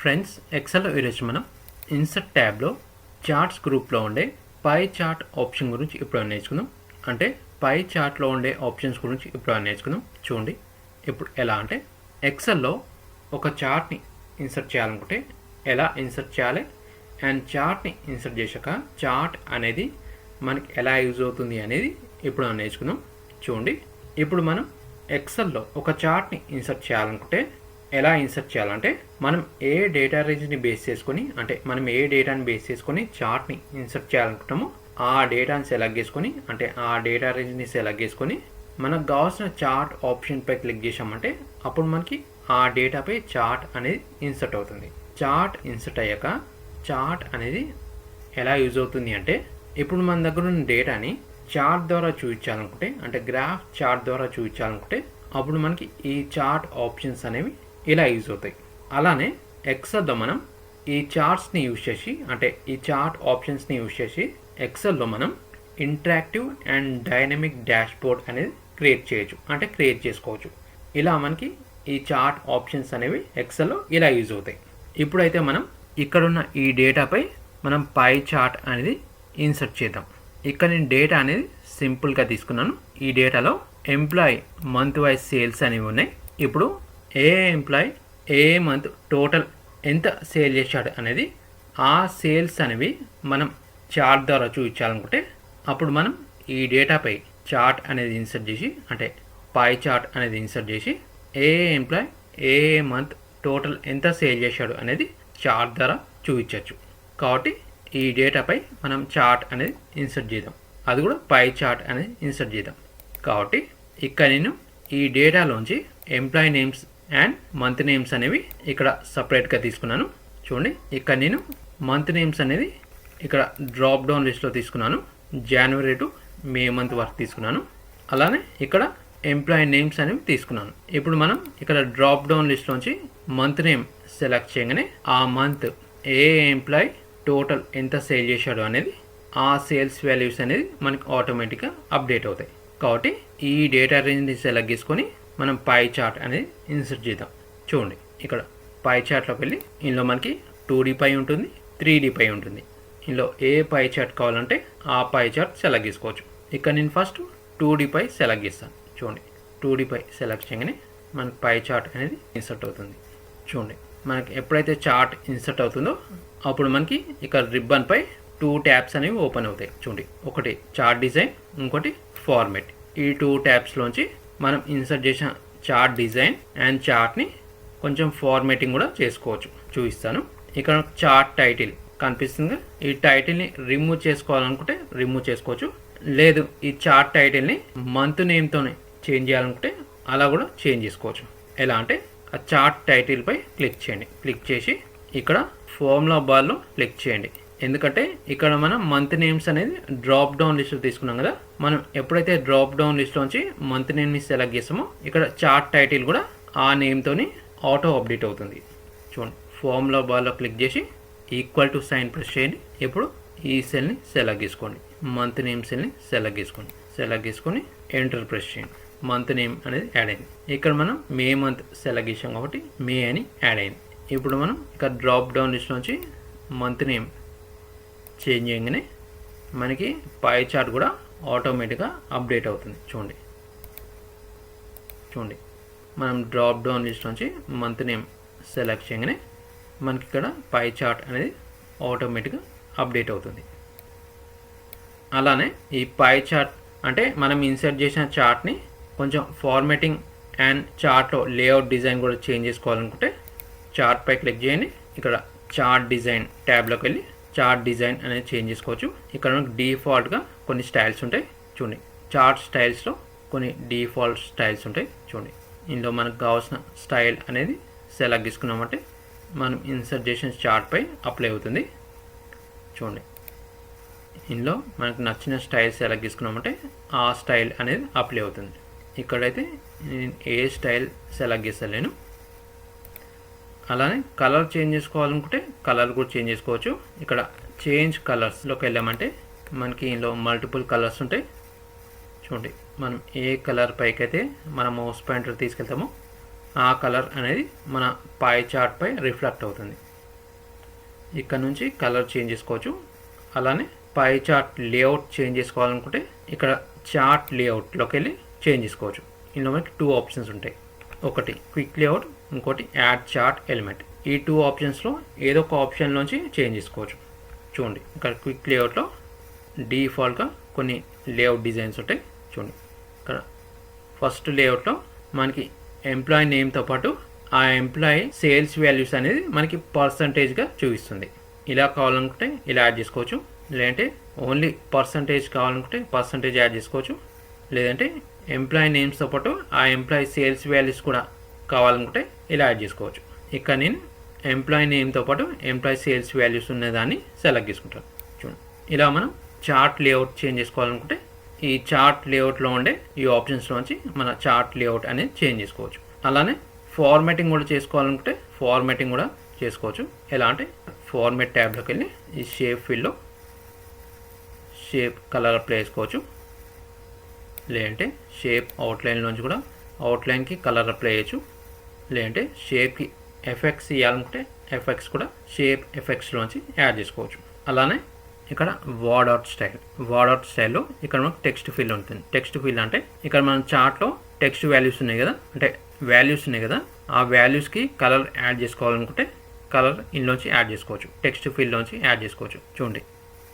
Friends XL ఈరోజు మనం insert ట్యాబ్లో చార్ట్స్ గ్రూప్లో ఉండే పై చార్ట్ ఆప్షన్ గురించి ఇప్పుడు నేర్చుకుందాం? అంటే పై చార్ట్లో ఉండే ఆప్షన్స్ గురించి ఇప్పుడు నేర్చుకుందాం? చూడండి. ఇప్పుడు ఎలా అంటే ఎక్సెల్లో ఒక చార్ట్ని ఇన్సర్ట్ చేయాలనుకుంటే ఎలా ఇన్సర్ట్ చేయాలి? అండ్ చార్ట్ని ఇన్సర్ట్ చేశాక చార్ట్ అనేది మనకి ఎలా యూజ్ అవుతుంది అనేది ఇప్పుడు మనం నేర్చుకుందాం? చూడండి. ఇప్పుడు మనం ఎక్సెల్లో ఒక చార్ట్ని ఇన్సర్ట్ చేయాలనుకుంటే ఎలా ఇన్సర్ట్ చేయాలంటే మనం ఏ డేటా రేంజ్ని బేస్ చేసుకొని అంటే మనం ఏ డేటాని బేస్ చేసుకొని చార్ట్ని ఇన్సర్ట్ చేయాలనుకుంటామో ఆ డేటాని సెలెక్ట్ చేసుకొని అంటే ఆ డేటా రేంజ్ని సెలెక్ట్ చేసుకొని మనకు కావాల్సిన చార్ట్ ఆప్షన్పై క్లిక్ చేసామంటే అప్పుడు మనకి ఆ డేటాపై చార్ట్ అనేది ఇన్సర్ట్ అవుతుంది. చార్ట్ ఇన్సర్ట్ అయ్యాక చార్ట్ అనేది ఎలా యూజ్ అవుతుంది అంటే ఇప్పుడు మన దగ్గర ఉన్న డేటాని చార్ట్ ద్వారా చూపించాలనుకుంటే అంటే గ్రాఫ్ చార్ట్ ద్వారా చూపించాలనుకుంటే అప్పుడు మనకి ఈ చార్ట్ ఆప్షన్స్ అనేవి ఇలా యూజ్ అవుతాయి. అలానే ఎక్సెల్లో మనం ఈ చార్ట్స్ని యూజ్ చేసి అంటే ఈ చార్ట్ ఆప్షన్స్ని యూజ్ చేసి ఎక్సెల్లో మనం interactive and dynamic dashboard అనేది క్రియేట్ చేయొచ్చు. అంటే క్రియేట్ చేసుకోవచ్చు. ఇలా మనకి ఈ చార్ట్ ఆప్షన్స్ అనేవి ఎక్సెల్లో ఇలా యూజ్ అవుతాయి. ఇప్పుడైతే మనం ఇక్కడున్న ఈ డేటాపై మనం పై చార్ట్ అనేది ఇన్సర్ట్ చేద్దాం. ఇక్కడ నేను డేటా అనేది సింపుల్గా తీసుకున్నాను. ఈ డేటాలో ఎంప్లాయ్ మంత్ వైజ్ సేల్స్ అనేవి ఉన్నాయి. ఇప్పుడు ఏ ఎంప్లాయ్ ఏ మంత్ టోటల్ ఎంత సేల్ చేశాడు అనేది ఆ సేల్స్ అనేవి మనం చార్ట్ ద్వారా చూపించాలనుకుంటే అప్పుడు మనం ఈ డేటాపై చార్ట్ అనేది ఇన్సర్ట్ చేసి అంటే పై చార్ట్ అనేది ఇన్సర్ట్ చేసి ఏ ఎంప్లాయ్ ఏ మంత్ టోటల్ ఎంత సేల్ చేశాడు అనేది చార్ట్ ద్వారా చూపించవచ్చు. కాబట్టి ఈ డేటాపై మనం చార్ట్ అనేది ఇన్సర్ట్ చేద్దాం. అది కూడా పై చార్ట్ అనేది ఇన్సర్ట్ చేద్దాం. కాబట్టి ఇక్కడ నేను ఈ డేటాలోంచి employee names and month names అనేవి ఇక్కడ సపరేట్గా తీసుకున్నాను. చూడండి ఇక్కడ నేను మంత్ నేమ్స్ అనేది ఇక్కడ డ్రాప్ డౌన్ లిస్ట్లో తీసుకున్నాను. జనవరి టు మే మంత్ వరకు తీసుకున్నాను. అలానే ఇక్కడ ఎంప్లాయీ నేమ్స్ అనేవి తీసుకున్నాను. ఇప్పుడు మనం ఇక్కడ డ్రాప్ డౌన్ లిస్ట్లోంచి మంత్ నేమ్ సెలెక్ట్ చేయగానే ఆ మంత్ ఏ ఎంప్లాయీ టోటల్ ఎంత సేల్ చేశాడు అనేది ఆ సేల్స్ వాల్యూస్ అనేది మనకి ఆటోమేటిక్గా అప్డేట్ అవుతాయి. కాబట్టి ఈ డేటా రేంజ్ని సెలెక్ట్ చేసుకొని మనం పై చార్ట్ అనేది ఇన్సర్ట్ చేద్దాం. చూడండి ఇక్కడ పై చార్ట్లోకి వెళ్ళి ఇందులో మనకి టూ డీ పై ఉంటుంది త్రీ డీ పై ఉంటుంది. ఇందులో ఏ పై చార్ట్ కావాలంటే ఆ పై చార్ట్ సెలెక్ట్ చేసుకోవచ్చు. ఇక్కడ నేను first two D pie select చేస్తాను. చూడండి టూ డీ పై సెలెక్ట్ చేయగానే మనకి పై చార్ట్ అనేది ఇన్సర్ట్ అవుతుంది. చూడండి మనకి ఎప్పుడైతే చార్ట్ ఇన్సర్ట్ అవుతుందో అప్పుడు మనకి ఇక్కడ రిబ్బన్ పై టూ ట్యాబ్స్ అనేవి ఓపెన్ అవుతాయి. చూడండి ఒకటి చార్ట్ డిజైన్ ఇంకోటి ఫార్మెట్ ఈ టూ ట్యాబ్స్లోంచి మనం ఇన్సర్ట్ చేసిన చార్ట్ డిజైన్ అండ్ చార్ట్ని కొంచెం ఫార్మేటింగ్ కూడా చేసుకోవచ్చు. చూపిస్తాను. ఇక్కడ చార్ట్ టైటిల్ కనిపిస్తుంది. ఈ టైటిల్ని రిమూవ్ చేసుకోవాలనుకుంటే రిమూవ్ చేసుకోవచ్చు. లేదు ఈ చార్ట్ టైటిల్ని మంత్ నేమ్తోనే చేంజ్ చేయాలనుకుంటే అలా కూడా చేంజ్ చేసుకోవచ్చు. ఎలా అంటే ఆ చార్ట్ టైటిల్పై క్లిక్ చేయండి. క్లిక్ చేసి ఇక్కడ ఫార్ములా బార్లో క్లిక్ చేయండి. ఎందుకంటే ఇక్కడ మనం మంత్ నేమ్స్ అనేది డ్రాప్ డౌన్ లిస్ట్ తీసుకున్నాం కదా. మనం ఎప్పుడైతే డ్రాప్ డౌన్ లిస్ట్లోంచి మంత్ నేమ్ని సెలెక్ట్ చేస్తామో ఇక్కడ చార్ట్ టైటిల్ కూడా ఆ నేమ్తోని ఆటో అప్డేట్ అవుతుంది. చూడండి ఫార్ములా బార్లో క్లిక్ చేసి ఈక్వల్ టు సైన్ ప్రెస్ చేయండి. ఇప్పుడు ఈ సెల్ని సెలెక్ట్ చేసుకోండి. మంత్ నేమ్ సెల్ని సెలెక్ట్ చేసుకోండి. సెలెక్ట్ చేసుకొని ఎంటర్ ప్రెస్ చేయండి. మంత్ నేమ్ అనేది యాడ్ అయింది. ఇక్కడ మనం మే మంత్ సెలెక్ట్ చేసాం కాబట్టి మే అని యాడ్ అయింది. ఇప్పుడు మనం ఇక్కడ డ్రాప్ డౌన్ లిస్ట్ నుంచి మంత్ నేమ్ చేంజ్ చేయగానే మనకి పై చార్ట్ కూడా ఆటోమేటిక్గా అప్డేట్ అవుతుంది. చూడండి. చూడండి. మనం డ్రాప్ డౌన్ లిస్ట్ నుంచి మంత్ నేమ్ సెలెక్ట్ చేయగానే మనకి ఇక్కడ పై చార్ట్ అనేది ఆటోమేటిక్గా అప్డేట్ అవుతుంది. అలానే ఈ పై చార్ట్ అంటే మనం ఇన్సర్ట్ చేసిన చార్ట్ని కొంచెం ఫార్మేటింగ్ అండ్ చార్ట్లో లేఅవుట్ డిజైన్ కూడా చేంజ్ చేసుకోవాలనుకుంటే చార్ట్ పై క్లిక్ చేయండి. ఇక్కడ చార్ట్ డిజైన్ ట్యాబ్లోకి వెళ్ళి చార్ట్ డిజైన్ అనేది చేంజ్ చేసుకోవచ్చు. ఇక్కడ మనకు డిఫాల్ట్గా కొన్ని స్టైల్స్ ఉంటాయి చూడండి. చార్ట్ స్టైల్స్లో కొన్ని డిఫాల్ట్ స్టైల్స్ ఉంటాయి చూడండి. ఇందులో మనకు కావాల్సిన స్టైల్ అనేది సెలెక్ట్ తీసుకున్నామంటే మనం ఇన్సర్ట్ చేసిన చార్ట్పై అప్లై అవుతుంది చూడండి. ఇందులో మనకు నచ్చిన స్టైల్ సెలెక్ట్ చేసుకున్నామంటే ఆ స్టైల్ అనేది అప్లై అవుతుంది. ఇక్కడైతే నేను ఏ స్టైల్ సెలెక్ట్ చేస్తాను అలానే కలర్ చేంజ్ చేసుకోవాలనుకుంటే కలర్ కూడా చేంజ్ చేసుకోవచ్చు. ఇక్కడ చేంజ్ కలర్స్లోకి వెళ్ళామంటే మనకి ఇందులో మల్టిపుల్ కలర్స్ ఉంటాయి. చూడండి మనం ఏ కలర్ పైకి అయితే మన మౌస్ పాయింటర్ తీసుకెళ్తామో ఆ కలర్ అనేది మన పై చార్ట్ పై రిఫ్లెక్ట్ అవుతుంది. ఇక్కడ నుంచి కలర్ చేంజ్ చేసుకోవచ్చు. అలానే పై చార్ట్ లేఅవుట్ చేంజ్ చేసుకోవాలనుకుంటే ఇక్కడ చార్ట్ లేఅవుట్లోకి వెళ్ళి చేంజ్ చేసుకోవచ్చు. ఇందులో మనకి టూ ఆప్షన్స్ ఉంటాయి. ఒకటి క్విక్ లేఅవుట్ ఇంకోటి యాడ్ చార్ట్ ఎలిమెంట్. ఈ టూ ఆప్షన్స్లో ఏదో ఒక ఆప్షన్ నుంచి చేంజ్ చేసుకోవచ్చు. చూడండి ఇక్కడ క్విక్ లేఅవుట్లో డిఫాల్ట్గా కొన్ని లేఅవుట్ డిజైన్స్ ఉంటాయి. చూడండి ఇక్కడ ఫస్ట్ లేఅవుట్లో మనకి ఎంప్లాయీ నేమ్తో పాటు ఆ ఎంప్లాయీ సేల్స్ వాల్యూస్ అనేది మనకి పర్సంటేజ్గా చూపిస్తుంది. ఇలా కావాలనుకుంటే ఇలా యాడ్ చేసుకోవచ్చు. లేదంటే ఓన్లీ పర్సంటేజ్ కావాలనుకుంటే పర్సంటేజ్ యాడ్ చేసుకోవచ్చు. లేదంటే ఎంప్లాయీ నేమ్స్తో పాటు ఆ ఎంప్లాయీ సేల్స్ వాల్యూస్ కూడా కావాలనుకుంటే ఇలా యాడ్ చేసుకోవచ్చు. ఇక్కడ నేను ఎంప్లాయీ నేమ్తో పాటు ఎంప్లాయీ సేల్స్ వాల్యూస్ ఉన్నదాన్ని సెలెక్ట్ చేసుకుంటాను. చూడండి. ఇలా మనం చార్ట్ లేఅవుట్ చేంజ్ చేసుకోవాలనుకుంటే ఈ చార్ట్ లేఅవుట్లో ఉండే ఈ ఆప్షన్స్లోంచి మన చార్ట్ లేఅవుట్ అనేది చేంజ్ చేసుకోవచ్చు. అలానే ఫార్మాటింగ్ కూడా చేసుకోవాలనుకుంటే ఫార్మాటింగ్ కూడా చేసుకోవచ్చు. ఎలా అంటే ఫార్మేట్ ట్యాబ్లోకి వెళ్ళి ఈ షేప్ ఫీల్డ్లో షేప్ కలర్ అప్లై చేసుకోవచ్చు. లేదంటే షేప్ అవుట్లైన్లోంచి కూడా అవుట్లైన్కి కలర్ అప్లై చేయొచ్చు. లేదంటే షేప్కి ఎఫెక్ట్స్ ఇవ్వాలనుకుంటే ఎఫెక్ట్స్ కూడా షేప్ ఎఫెక్ట్స్లోంచి యాడ్ చేసుకోవచ్చు. అలానే ఇక్కడ word art style word art స్టైల్లో ఇక్కడ మనకు టెక్స్ట్ ఫీల్డ్ ఉంటుంది. టెక్స్ట్ ఫీల్డ్ అంటే ఇక్కడ మన చార్ట్లో టెక్స్ట్ వాల్యూస్ ఉన్నాయి కదా? అంటే వాల్యూస్ ఉన్నాయి కదా? ఆ వాల్యూస్కి కలర్ యాడ్ చేసుకోవాలనుకుంటే కలర్ ఇందులోంచి యాడ్ చేసుకోవచ్చు. టెక్స్ట్ ఫీల్డ్లోంచి యాడ్ చేసుకోవచ్చు. చూడండి.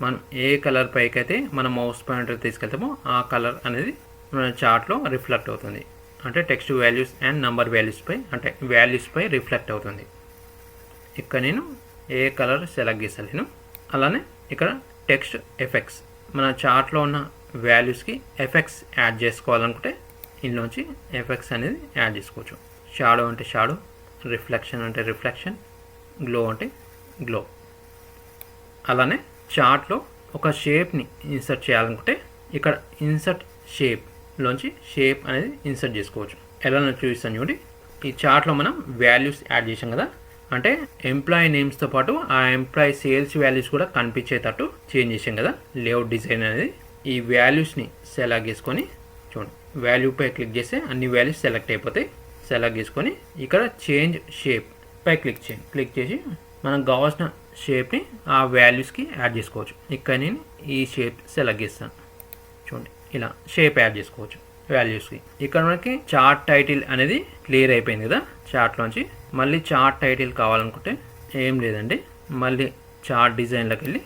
మనం ఏ కలర్ పైకి అయితే మనం మౌస్ పాయింటర్ తీసుకెళ్తామో ఆ కలర్ అనేది మన చార్ట్లో రిఫ్లెక్ట్ అవుతుంది. అంటే టెక్స్ట్ వాల్యూస్ అండ్ నంబర్ వాల్యూస్పై అంటే వాల్యూస్పై రిఫ్లెక్ట్ అవుతుంది. ఇక్కడ నేను ఏ కలర్ సెలెక్ట్ చేస్తాను అలానే ఇక్కడ టెక్స్ట్ ఎఫెక్ట్స్ మన చార్ట్లో ఉన్న వాల్యూస్కి ఎఫెక్ట్స్ యాడ్ చేసుకోవాలనుకుంటే ఇందులోంచి ఎఫెక్ట్స్ అనేది యాడ్ చేసుకోవచ్చు. షాడో అంటే షాడో రిఫ్లెక్షన్ అంటే రిఫ్లెక్షన్ గ్లో అంటే గ్లో అలానే చార్ట్లో ఒక షేప్ని ఇన్సర్ట్ చేయాలనుకుంటే ఇక్కడ ఇన్సర్ట్ షేప్ లోంచి షేప్ అనేది ఇన్సర్ట్ చేసుకోవచ్చు. ఎలా చూపిస్తాను చూడండి. ఈ చార్ట్లో మనం వాల్యూస్ యాడ్ చేసాం కదా. అంటే ఎంప్లాయీ నేమ్స్తో పాటు ఆ ఎంప్లాయీ సేల్స్ వాల్యూస్ కూడా కనిపించేటట్టు చేంజ్ చేసాం కదా. లేఅవుట్ డిజైన్ అనేది ఈ వాల్యూస్ని సెలెక్ట్ చేసుకొని చూడండి. వాల్యూపై క్లిక్ చేస్తే అన్ని వాల్యూస్ సెలెక్ట్ అయిపోతాయి. సెలెక్ట్ చేసుకొని ఇక్కడ చేంజ్ షేప్ పై క్లిక్ చేయండి. క్లిక్ చేసి మనకు కావాల్సిన షేప్ని ఆ వాల్యూస్కి యాడ్ చేసుకోవచ్చు. ఇక్కడ నేను ఈ షేప్ సెలెక్ట్ చేస్తాను. చూడండి. ఇలా షేప్ యాడ్ చేసుకోవచ్చు. వాల్యూస్కి ఇక్కడ మనకి చార్ట్ టైటిల్ అనేది క్లియర్ అయిపోయింది కదా? చార్ట్లోంచి మళ్ళీ చార్ట్ టైటిల్ కావాలనుకుంటే ఏం లేదండి. మళ్ళీ చార్ట్ డిజైన్లోకి వెళ్ళి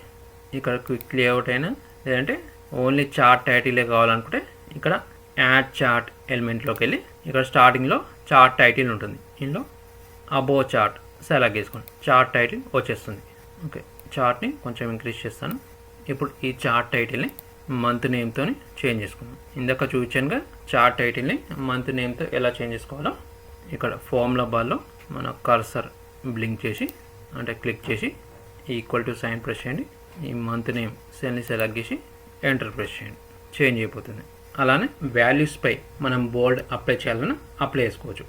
ఇక్కడ క్విక్ లేఅవుట్ అయినా లేదంటే ఓన్లీ చార్ట్ టైటిలే కావాలనుకుంటే ఇక్కడ యాడ్ చార్ట్ ఎలిమెంట్లోకి వెళ్ళి ఇక్కడ స్టార్టింగ్లో చార్ట్ టైటిల్ ఉంటుంది. ఇందులో అబో చార్ట్ సెలెక్ట్ చేసుకోండి. చార్ట్ టైటిల్ వచ్చేస్తుంది. ఓకే చార్ట్ని కొంచెం ఇంక్రీజ్ చేస్తాను. ఇప్పుడు ఈ చార్ట్ టైటిల్ని మంత్ నేమ్తో చేంజ్ చేసుకుందాం ఇందాక చూపించానుగా చార్ట్ టైటిల్ని మంత్ నేమ్తో ఎలా చేంజ్ చేసుకోవాలో ఇక్కడ ఫార్ములా బార్లో మన కర్సర్ బ్లింక్ చేసి అంటే క్లిక్ చేసి ఈక్వల్ టు సైన్ ప్రెస్ చేయండి. ఈ మంత్ నేమ్ సెల్ని సెలెక్ట్ చేసి ఎంటర్ ప్రెస్ చేయండి. చేంజ్ అయిపోతుంది. అలానే వాల్యూస్పై మనం బోల్డ్ అప్లై చేయాలన్నా అప్లై చేసుకోవచ్చు.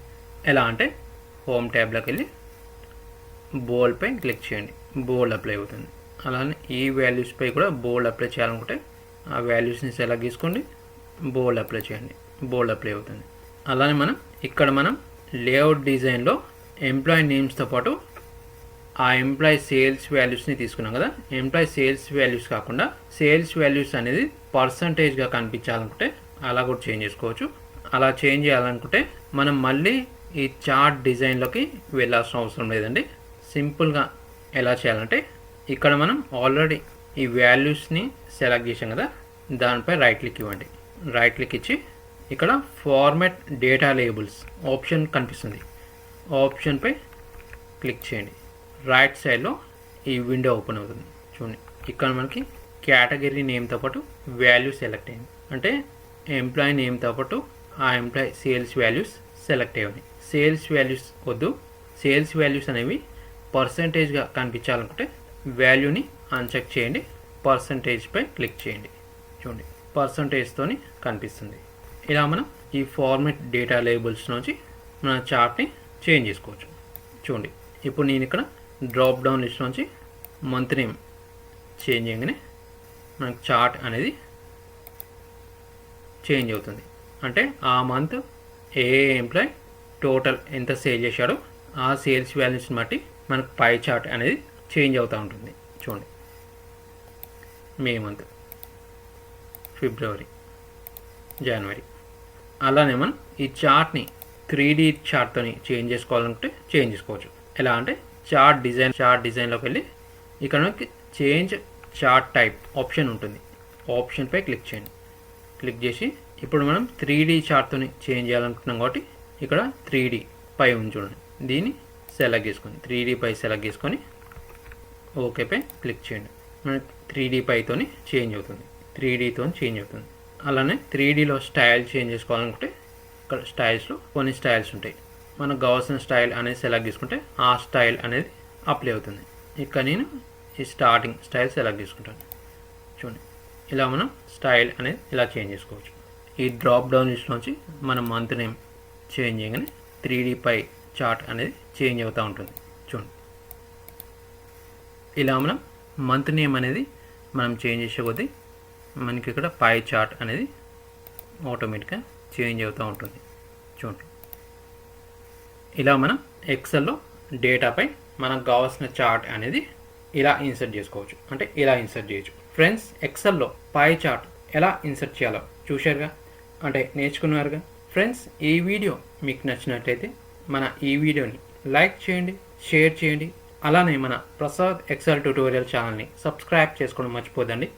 ఎలా అంటే హోమ్ ట్యాబ్లోకి వెళ్ళి బోల్డ్పై క్లిక్ చేయండి. బోల్డ్ అప్లై అవుతుంది. అలానే ఈ వాల్యూస్పై కూడా బోల్డ్ అప్లై చేయాలనుకుంటే ఆ వాల్యూస్ని సెలెక్ట్ చేసుకోండి బోల్డ్ అప్లై చేయండి. బోల్డ్ అప్లై అవుతుంది. అలానే మనం ఇక్కడ మనం లేఅవుట్ డిజైన్లో ఎంప్లాయీ నేమ్స్తో పాటు ఆ ఎంప్లాయీ సేల్స్ వాల్యూస్ని తీసుకున్నాం కదా. ఎంప్లాయీ సేల్స్ వాల్యూస్ కాకుండా సేల్స్ వాల్యూస్ అనేది పర్సంటేజ్గా కనిపించాలనుకుంటే అలా కూడా చేంజ్ చేసుకోవచ్చు. అలా చేంజ్ చేయాలనుకుంటే మనం మళ్ళీ ఈ చార్ట్ డిజైన్లోకి వెళ్ళాల్సిన అవసరం లేదండి. సింపుల్గా ఎలా చేయాలంటే ఇక్కడ మనం ఆల్రెడీ ఈ వాల్యూస్ని సెలెక్ట్ చేసాం కదా దానిపై రైట్ క్లిక్ ఇవ్వండి. రైట్ క్లిక్ ఇచ్చి ఇక్కడ ఫార్మాట్ డేటా లేబుల్స్ ఆప్షన్ కనిపిస్తుంది. ఆప్షన్పై క్లిక్ చేయండి. రైట్ సైడ్లో ఈ విండో ఓపెన్ అవుతుంది. చూడండి ఇక్కడ మనకి కేటగిరీ నేమ్తో పాటు వాల్యూ సెలెక్ట్ అయింది. అంటే ఎంప్లాయీ నేమ్తో పాటు ఆ ఎంప్లాయీ సేల్స్ వాల్యూస్ సెలెక్ట్ అయ్యాయి. సేల్స్ వాల్యూస్ వద్దు. సేల్స్ వాల్యూస్ అనేవి పర్సంటేజ్గా కనిపించాలనుకుంటే వాల్యూని అన్చెక్ చేయండి. పర్సంటేజ్పై క్లిక్ చేయండి. చూడండి పర్సంటేజ్తోని కనిపిస్తుంది. ఇలా మనం ఈ ఫార్మెట్ డేటా లేబుల్స్ నుంచి మన చార్ట్ని చేంజ్ చేసుకోవచ్చు. చూడండి ఇప్పుడు నేను ఇక్కడ డ్రాప్ డౌన్ లిస్ట్ నుంచి మంత్ నేమ్ చేంజ్ చేయగానే మనకు చార్ట్ అనేది చేంజ్ అవుతుంది. అంటే ఆ మంత్ ఏ ఎంప్లాయ్ టోటల్ ఎంత సేల్ చేశాడో ఆ సేల్స్ వాల్యూస్ని బట్టి మనకు పై చార్ట్ అనేది చేంజ్ అవుతూ ఉంటుంది. చూడండి. May month. ఫిబ్రవరి. జనవరి. అలానే మనం ఈ చార్ట్ని త్రీ డీ చార్ట్తోని చేంజ్ చేసుకోవాలంటే చేంజ్ చేసుకోవచ్చు. ఎలా అంటే చార్ట్ డిజైన్ చార్ట్ డిజైన్లోకి వెళ్ళి ఇక్కడ మనకి చేంజ్ చార్ట్ టైప్ ఆప్షన్ ఉంటుంది. ఆప్షన్పై క్లిక్ చేయండి. క్లిక్ చేసి ఇప్పుడు మనం త్రీ డీ చార్ట్తోని చేంజ్ చేయాలనుకుంటున్నాం కాబట్టి ఇక్కడ త్రీ డీ పై ఉంది చూడండి. దీన్ని సెలెక్ట్ చేసుకొని త్రీ డీ పై సెలెక్ట్ చేసుకొని ఓకేపై క్లిక్ చేయండి. మనకి త్రీ డీ పైతోని చేంజ్ అవుతుంది. త్రీ డీతో చేంజ్ అవుతుంది. అలానే త్రీ డీలో స్టైల్ చేంజ్ చేసుకోవాలనుకుంటే ఇక్కడ స్టైల్స్లో కొన్ని స్టైల్స్ ఉంటాయి. మనకు కావాల్సిన స్టైల్ అనేది సెలెక్ట్ చేసుకుంటే ఆ స్టైల్ అనేది అప్లై అవుతుంది. ఇక్కడ నేను ఈ స్టార్టింగ్ స్టైల్ సెలెక్ట్ చేసుకుంటాను. చూడండి. ఇలా మనం స్టైల్ అనేది ఇలా చేంజ్ చేసుకోవచ్చు. ఈ డ్రాప్ డౌన్ లిస్ట్లోంచి మనం మంత్ నేమ్ చేంజ్ చేయగానే త్రీ డీ పై చార్ట్ అనేది చేంజ్ అవుతూ ఉంటుంది. ఇలా మనం మంత్ నేమ్ అనేది మనం చేంజ్ చేసే కొద్దీ మనకి ఇక్కడ పై చార్ట్ అనేది ఆటోమేటిక్గా చేంజ్ అవుతూ ఉంటుంది. చూడండి. ఇలా మనం ఎక్సెల్లో డేటాపై మనకు కావాల్సిన చార్ట్ అనేది ఇలా ఇన్సర్ట్ చేసుకోవచ్చు. అంటే ఇలా ఇన్సర్ట్ చేయొచ్చు. ఫ్రెండ్స్ ఎక్సెల్లో పై చార్ట్ ఎలా ఇన్సర్ట్ చేయాలో చూశారుగా? అంటే నేర్చుకున్నారుగా? ఫ్రెండ్స్ ఈ వీడియో మీకు నచ్చినట్లయితే మన ఈ వీడియోని లైక్ చేయండి షేర్ చేయండి అలానే మన ప్రసాద్ ఎక్సెల్ ట్యూటోరియల్ ఛానల్ని సబ్స్క్రైబ్ చేసుకోవడం మర్చిపోదండి